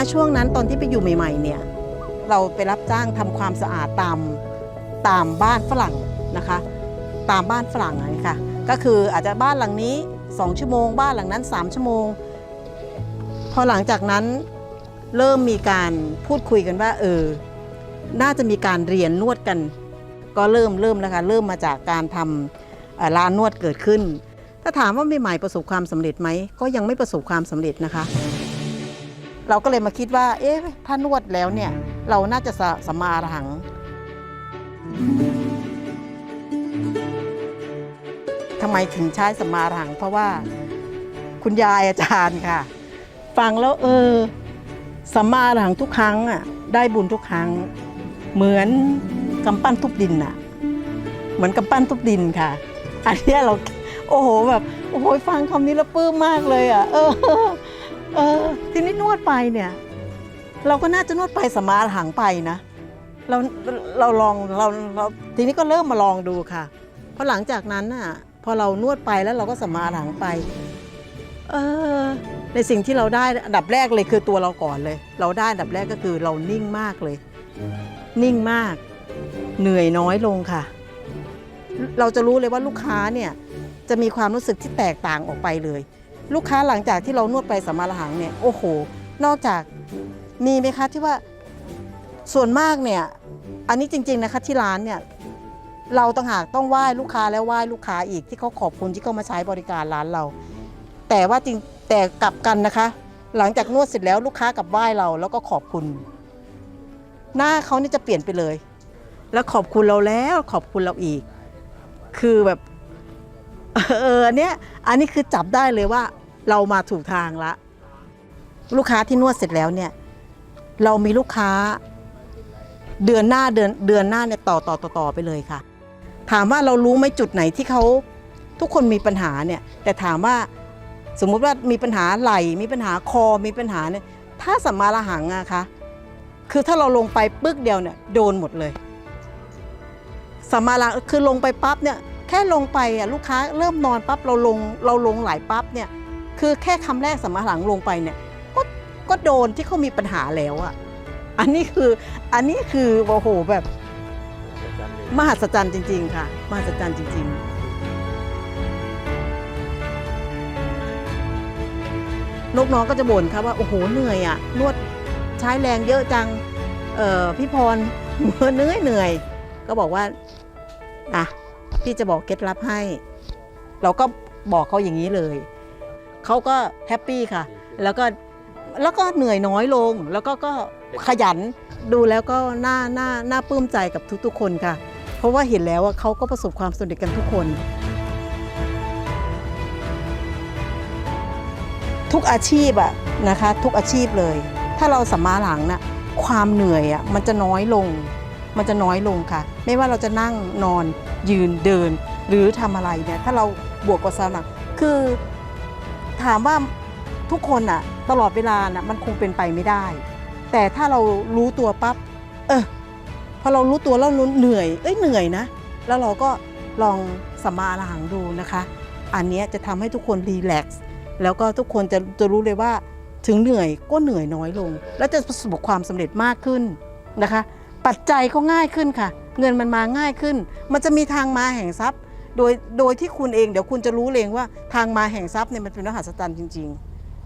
ณช่วงนั้นตอนที่ไปอยู่ใหม่ๆเนี่ยเราไปรับจ้างทำความสะอาดตามตามบ้านฝรั่งนะคะ ตามบ้านฝรั่งอะไรค่ะก็คืออาจจะบ้านหลังนี้ 2 ชั่วโมง บ้านหลังนั้น 3 ชั่วโมง พอหลังจากนั้นเริ่มมีการพูดคุยกันว่าเออน่าจะมีการเรียนนวดกัน ก็เริ่มเริ่มแล้วค่ะเริ่มมาจากการทำร้านนวดเกิดขึ้น ถ้าถามว่าใหม่ๆประสบความสำเร็จไหมก็ยังไม่ประสบความสำเร็จนะคะ เราก็เลยมาคิดว่า เอ๊ะถ้านวดแล้วเนี่ย เราน่าจะสะสมมาอรหัง ทำไมถึงใช้สมมาอรหัง เพราะว่าคุณยายอาจารย์ค่ะ ฟังแล้วเออสัมมาอรหังทุกครั้งอะได้บุญทุกครั้ง เหมือนกำปั้นทุบดินน่ะ เหมือนกำปั้นทุบดินค่ะ อันนี้เราโอ้โหแบบโอ้โหฟังคำนี้แล้วปื้มมากเลยอะ เออ เออ ทีนี้นวดไปเนี่ย เราก็น่าจะนวดไปสมาอรหังไปนะ เราเราลองเราเราทีนี้ก็เริ่มมาลองดูค่ะเพราะหลังจากนั้นน่ะ พอเรานวดไปแล้วเราก็สมาอรหังไป เออ ในสิ่งที่เราได้อันดับแรกเลยคือตัวเราก่อนเลย เราได้อันดับแรกก็คือเรานิ่งมากเลย นิ่งมาก เหนื่อยน้อยลงค่ะ เราจะรู้เลยว่าลูกค้าเนี่ยจะมีความรู้สึกที่แตกต่างออกไปเลย ลูกค้าหลังจากที่เรานวดไปสัมมาระหังเนี่ยโอ้โห นอกจากมีไหมคะที่ว่าส่วนมากเนี่ยอันนี้จริงๆนะคะที่ร้านเนี่ยเราต่างหากต้องไหว้ลูกค้าแล้วไหว้ลูกค้าอีกที่เขาขอบคุณที่เขามาใช้บริการร้านเรา แต่ว่าจริงแต่กลับกันนะคะ หลังจากนวดเสร็จแล้วลูกค้ากลับไหว้เราแล้วก็ขอบคุณ หน้าเขานี่จะเปลี่ยนไปเลย แล้วขอบคุณเราแล้วขอบคุณเราอีก คือแบบเออเนี้ยอันนี้คือจับได้เลยว่า เรามาถูกทางละ ลูกค้าที่นวดเสร็จแล้วเนี่ยเรามีลูกค้าเดือนหน้าเดือนเดือนหน้าเนี่ยต่อต่อต่อต่อไปเลยค่ะ ถามว่าเรารู้ไหมจุดไหนที่เขาทุกคนมีปัญหาเนี่ยแต่ถามว่าสมมุติว่ามีปัญหาไหล่มีปัญหาคอมีปัญหาเนี่ยถ้าสัมมาระหังอะคะคือถ้าเราลงไปปึ๊กเดียวเนี่ยโดนหมดเลยสัมมาระคือลงไปปั๊บเนี่ยแค่ลงไปอะลูกค้าเริ่มนอนปั๊บเราลงเราลงไหลปั๊บเนี่ย คือแค่คำแรกสัมมาหลังลงไปเนี่ยก็ก็โดนที่เขามีปัญหาแล้วอะอันนี้คืออันนี้คือโอ้โหแบบมหัศจรรย์จริง ๆ ค่ะมหัศจรรย์จริง ๆลูกน้องก็จะบ่นครับว่าโอ้โหเหนื่อยอะนวดใช้แรงเยอะจังเออพี่พรเหนื่อยเหนื่อย ก็บอกว่าอะพี่จะบอกเคล็ดลับให้ เราก็บอกเขาอย่างนี้เลย เขาก็แฮปปี้ค่ะ แล้วก็แล้วก็เหนื่อยน้อยลง แล้วก็ก็ขยันดูแล้วก็น่าน่าน่าปลื้มใจกับทุกๆ คนค่ะ เพราะว่าเห็นแล้วว่าเขาก็ประสบความสำเร็จกันทุกคน ทุกอาชีพอะนะคะ ทุกอาชีพเลย ถ้าเราสัมมาหลังนะความเหนื่อยอะมันจะน้อยลง มันจะน้อยลงค่ะ ไม่ว่าเราจะนั่งนอนยืนเดิน หรือทำอะไรเนี่ยถ้าเราบวกกับสมาคือ ถามว่าทุกคนอะตลอดเวลาน่ะมันคงเป็นไปไม่ได้ แต่ถ้าเรารู้ตัวปั๊บเออพอเรารู้ตัวแล้วเราเหนื่อยเอ้ยเหนื่อยนะ แล้วเราก็ลองสมาอรหังดูนะคะ อันนี้จะทำให้ทุกคนรีแลกซ์แล้วก็ทุกคนจะจะรู้เลยว่าถึงเหนื่อยก็เหนื่อยน้อยลง แล้วจะประสบความสำเร็จมากขึ้นนะคะ ปัจจัยก็ง่ายขึ้นค่ะ เงินมันมาง่ายขึ้น มันจะมีทางมาแห่งทรัพย์ โดยโดยที่คุณเองเดี๋ยวคุณจะรู้เองว่าทางมาแห่งทรัพย์เนี่ยมันเป็นรหัสจรรย์จริง ๆ